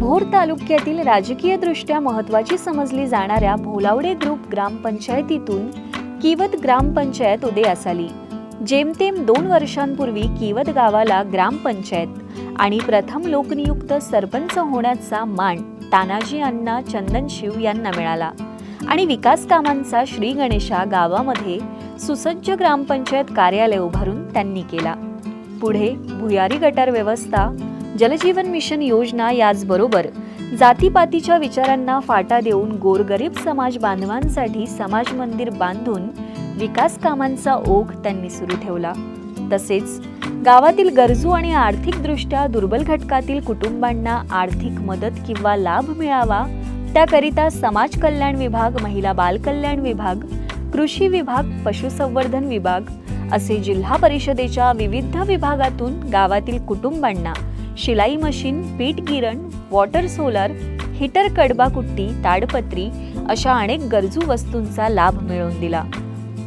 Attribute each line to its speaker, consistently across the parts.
Speaker 1: भोर तालुक्यातील राजकीय दृष्ट्या महत्वाची समजली जाणाऱ्या भोलावडे ग्रुप ग्रामपंचायतीतून किवत ग्रामपंचायत उदयास आली जेमतेम दोन वर्षांपूर्वी किवत गावाला ग्रामपंचायत आणि प्रथम लोकनियुक्त सरपंच होण्याचा मान तानाजी अण्णा चंदनशिव यांना मिळाला आणि विकास कामांचा श्री गणेशा गावामध्ये सुसज्ज ग्रामपंचायत कार्यालय उभारून त्यांनी केला. पुढे भुयारी गटार व्यवस्था जलजीवन मिशन योजना याचबरोबर जातीपातीच्या विचारांना फाटा देऊन गोरगरीब समाज बांधवांसाठी समाज मंदिर बांधून विकास कामांचा ओघ त्यांनी सुरू ठेवला. तसेच गावातील गरजू आणि आर्थिकदृष्ट्या दुर्बल घटकातील कुटुंबांना आर्थिक मदत किंवा लाभ मिळावा त्याकरिता समाज कल्याण विभाग महिला बालकल्याण विभाग कृषी विभाग पशुसंवर्धन विभाग असे जिल्हा परिषदेच्या विविध विभागातून गावातील कुटुंबांना शिलाई मशीन पीठ गिरण वॉटर सोलर हिटर कडबाकुट्टी ताडपत्री अशा अनेक गरजू वस्तूंचा लाभ मिळवून दिला.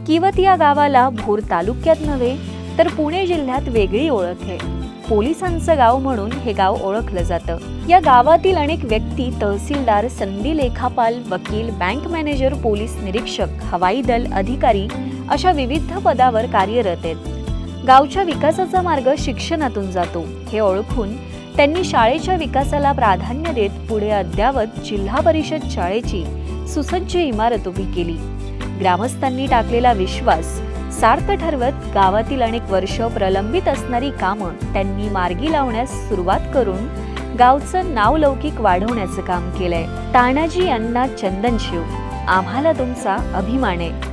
Speaker 1: किवत या गावाला भोर तालुक्यात नव्हे तर पुणे जिल्ह्यात वेगळी ओळख आहे. पोलिसांचं गाव म्हणून हे गाव ओळखलं जातं. या गावातील अनेक व्यक्ती तहसीलदार संधी लेखापाल वकील बँक मॅनेजर पोलीस निरीक्षक हवाई दल अधिकारी अशा विविध पदावर कार्यरत आहेत. गावच्या विकासाचा मार्ग शिक्षणातून जातो. हे ओळखून त्यांनी शाळेच्या विकासाला प्राधान्य देत पुढे अद्यावत जिल्हा परिषद शाळेची सुसज्ज इमारत उभी केली. ग्रामस्थांनी टाकलेला विश्वास सार्थ ठरवत गावातील अनेक वर्ष प्रलंबित असणारी कामं त्यांनी मार्गी लावण्यास सुरुवात करून गावचं नाव लौकिक वाढवण्याचं काम केलंय. तानाजी अण्णा चंदनशिव. आम्हाला तुमचा अभिमान आहे.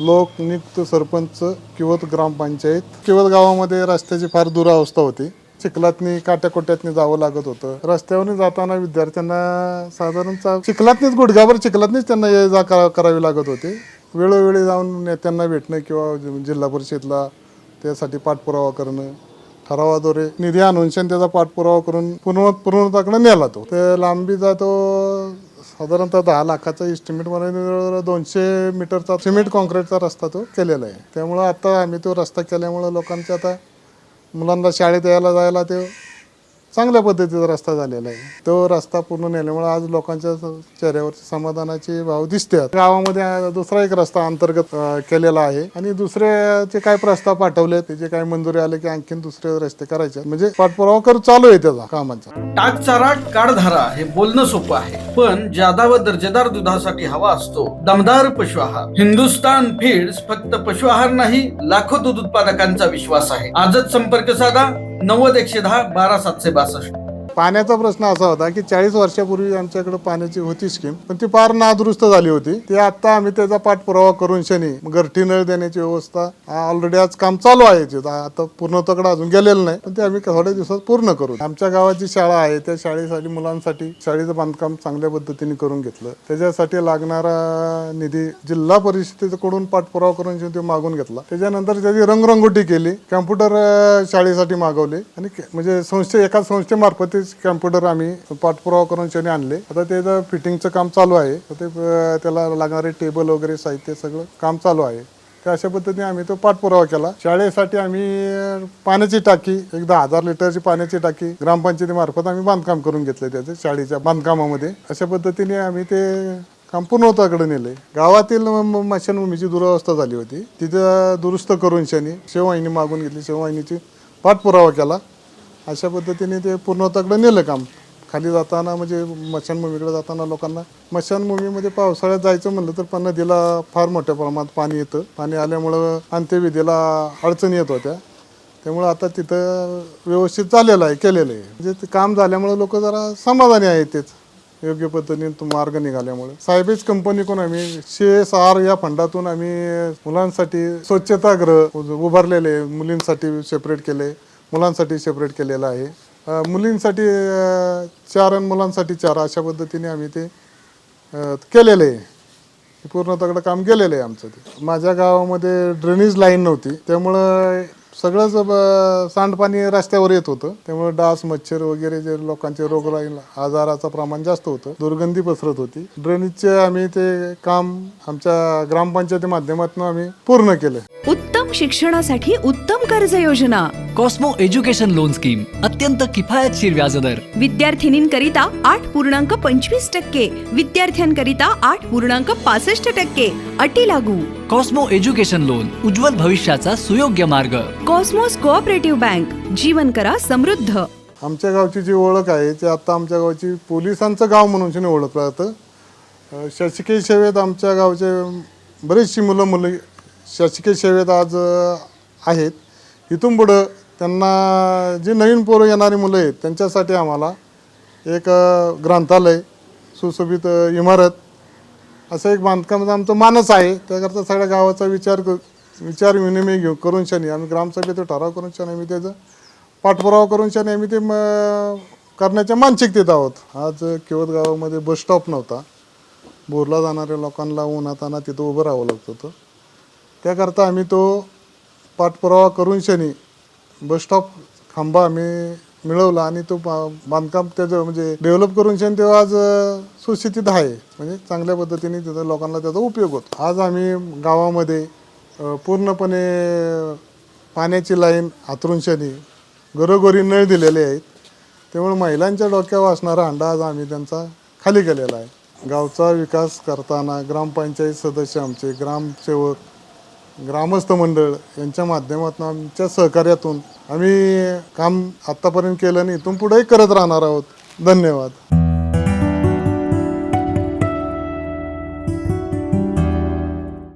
Speaker 2: लोकनियुक्त सरपंच किवत ग्रामपंचायत. किंवत गावामध्ये रस्त्याची फार दुरावस्था होती. चिखलातनी काट्याकोट्यातनी जावं लागत होतं. रस्त्यावरून जाताना विद्यार्थ्यांना साधारणतः चिखलातनीच गुडघ्यावर चिखलातनीच त्यांना ये जा करा- करावी लागत होते. वेळोवेळी जाऊन नेत्यांना भेटणं किंवा जिल्हा परिषदला त्यासाठी पाठपुरावा करणं. ठरावाद्वारे निधी आणून त्याचा पाठपुरावा करून पूर्ण पूर्णताकडे नेला तो. ते लांबीचा तो साधारणतः दहा लाखाचा इस्टिमेट मला दोनशे मीटरचा सिमेंट कॉन्क्रीटचा रस्ता तो केलेला आहे. त्यामुळं आता आम्ही तो रस्ता केल्यामुळं लोकांच्या आता मुलांना शाळेत यायला जायला ते चांगल्या पद्धतीचा रस्ता झालेला आहे. तो रस्ता पूर्ण नेल्यामुळे आज लोकांच्या चेहऱ्यावरची समाधानाचे भाव दिसते गावामध्ये दुसरा एक रस्ता अंतर्गत केलेला आहे. आणि दुसऱ्याचे काय प्रस्ताव पाठवले त्याचे काय मंजुरी आले की आणखीन दुसरे रस्ते करायचे म्हणजे पाठपुरावा कर चालू आहे त्याचा कामाचा.
Speaker 3: टाक चारा काढधारा हे बोलणं सोपं आहे. पण जादा व दर्जेदार दुधासाठी हवा असतो दमदार पशु आहार. हिंदुस्तान फीड्स फक्त पशु आहार नाही लाखो दूध उत्पादकांचा विश्वास आहे. आजच संपर्क साधा. नव्वद एकशे दहा बारा सातशे बासष्ट.
Speaker 2: पाण्याचा प्रश्न असा होता की चाळीस वर्षापूर्वी आमच्याकडे पाण्याची होती स्कीम पण ती फार नादुरुस्त झाली होती. ते आता आम्ही त्याचा पाठपुरावा करून शनी गरठी नळ देण्याची व्यवस्था ऑलरेडी आज काम चालू आहे आता पूर्णत्वाकडे अजून गेलेलं नाही पण ते आम्ही थोड्या दिवसात पूर्ण करू. आमच्या गावाची शाळा आहे त्या शाळेसाठी मुलांसाठी शाळेचं बांधकाम चांगल्या पद्धतीने करून घेतलं. त्याच्यासाठी लागणारा निधी जिल्हा परिषदेकडून पाठपुरावा करून शनी ते मागून घेतला. त्याच्यानंतर त्याची रंगरंगोटी केली कॉम्प्युटर शाळेसाठी मागवले आणि के- म्हणजे संस्थे एका संस्थेमार्फत तेच कॅम्प्युटर आम्ही पाठपुरावा करून शनी आणले. आता त्याचं फिटिंगचं काम चालू आहे. तर ते त्याला लागणारे टेबल वगैरे साहित्य सगळं काम चालू आहे. त्या अशा पद्धतीने आम्ही तो पाठपुरावा केला. शाळेसाठी आम्ही पाण्याची टाकी एकदा हजार लिटरची पाण्याची टाकी ग्रामपंचायतीमार्फत आम्ही बांधकाम करून घेतले त्याचे शाळेच्या बांधकामामध्ये. अशा पद्धतीने आम्ही ते काम पूर्णत्वाकडे नेले. गावातील म- मशानभूमीची दुरावस्था झाली होती. तिथं दुरुस्त करून शनी शेववाहिनी मागून घेतली. शेववाहिनीची पाठपुरावा केला. अशा पद्धतीने ते पूर्णत्वाकडे नेलं काम. खाली जाताना म्हणजे मशानभूमीकडे जाताना लोकांना मशानभूमीमध्ये पावसाळ्यात जायचं म्हणलं तर पण नदीला फार मोठ्या प्रमाणात पाणी येतं. पाणी आल्यामुळं अंत्यविधीला अडचणी येत होत्या. त्यामुळं आता तिथं व्यवस्थित चाललेलं आहे केलेलं आहे. म्हणजे ते काम झाल्यामुळं लोक जरा समाधानी आहेत तेच. योग्य पद्धतीने तो मार्ग निघाल्यामुळे. सायबेज कंपनीकडून आम्ही सी एस आर या फंडातून आम्ही मुलांसाठी स्वच्छतागृह उभारलेले मुलींसाठी सेपरेट केले. मुलांसाठी सेपरेट केलेलं आहे. मुलींसाठी चार आणि मुलांसाठी चार अशा पद्धतीने आम्ही ते केलेलं आहे. पूर्ण तगडं काम केलेलं आहे आमचं ते. माझ्या गावामध्ये ड्रेनेज लाईन नव्हती. त्यामुळं सगळंच सांडपाणी रस्त्यावर येत होतं. त्यामुळे डास मच्छर वगैरे जे लोकांचे रोगराई आजाराचं प्रमाण जास्त होतं. दुर्गंधी पसरत होती. ड्रेनेजचे आम्ही ते काम आमच्या ग्रामपंचायती माध्यमातून आम्ही पूर्ण केलं.
Speaker 4: उत्तम शिक्षणासाठी उत्तम कर्ज योजना
Speaker 5: कॉस्मो एज्युकेशन लोन स्कीम अत्यंत किफायतशीर व्याजदर.
Speaker 4: विद्यार्थिनींकरिता आठ पूर्णांक पंचवीस टक्के. विद्यार्थ्यांकरिता आठ पूर्णांक पासष्ट टक्के. अटी लागू.
Speaker 5: कॉस्मो एज्युकेशन लोन उज्ज्वल भविष्याचा सुयोग्य मार्ग.
Speaker 4: कॉस्मोस कोऑपरेटिव्ह बँक जीवन करा समृद्ध.
Speaker 2: आमच्या गावची जी ओळख आहे ती आता आमच्या गावची पोलिसांचं गाव म्हणून ओळखलं जातं. शासकीय सेवेत आमच्या गावचे बरीचशी मुलं मुली शासकीय सेवेत आज आहेत. इथून पुढं त्यांना जी नवीन पोरं येणारी मुलं आहेत त्यांच्यासाठी आम्हाला एक ग्रंथालय सुशोभित इमारत असं एक बांधकाम आमचं मानस आहे. त्याकरता सगळ्या गावाचा विचार कर विचार विनिमय घेऊ. करून शनी आम्ही ग्रामसभेत ठराव करून शनी आम्ही त्याचं पाठपुरावा करून शनी आम्ही ते म करण्याच्या मानसिकतेत आहोत. आज किवत गावामध्ये बस स्टॉप नव्हता. बोरला जाणाऱ्या लोकांना उन्हाताना तिथं उभं राहावं लागत होतं. त्याकरता आम्ही तो पाठपुरावा करून शनी बस स्टॉप खांबा आम्ही मिळवला आणि तो बा- बांधकाम त्याचं म्हणजे डेव्हलप करून शनी तेव्हा आज सुस्थितीत आहे. म्हणजे चांगल्या पद्धतीने त्याचा लोकांना त्याचा उपयोग होतो. आज आम्ही गावामध्ये पूर्णपणे पाण्याची लाईन हातरून शनी घरोघरी नळ दिलेले आहेत. त्यामुळे महिलांच्या डोक्यावर असणारा अंडा आज आम्ही त्यांचा खाली केलेला आहे. गावचा विकास करताना ग्रामपंचायत सदस्य आमचे ग्रामसेवक ग्रामस्थ मंडळ यांच्या माध्यमातून आमच्या सहकार्यातून आम्ही काम आत्तापर्यंत केलं आणि इथून पुढेही करत राहणार आहोत. धन्यवाद.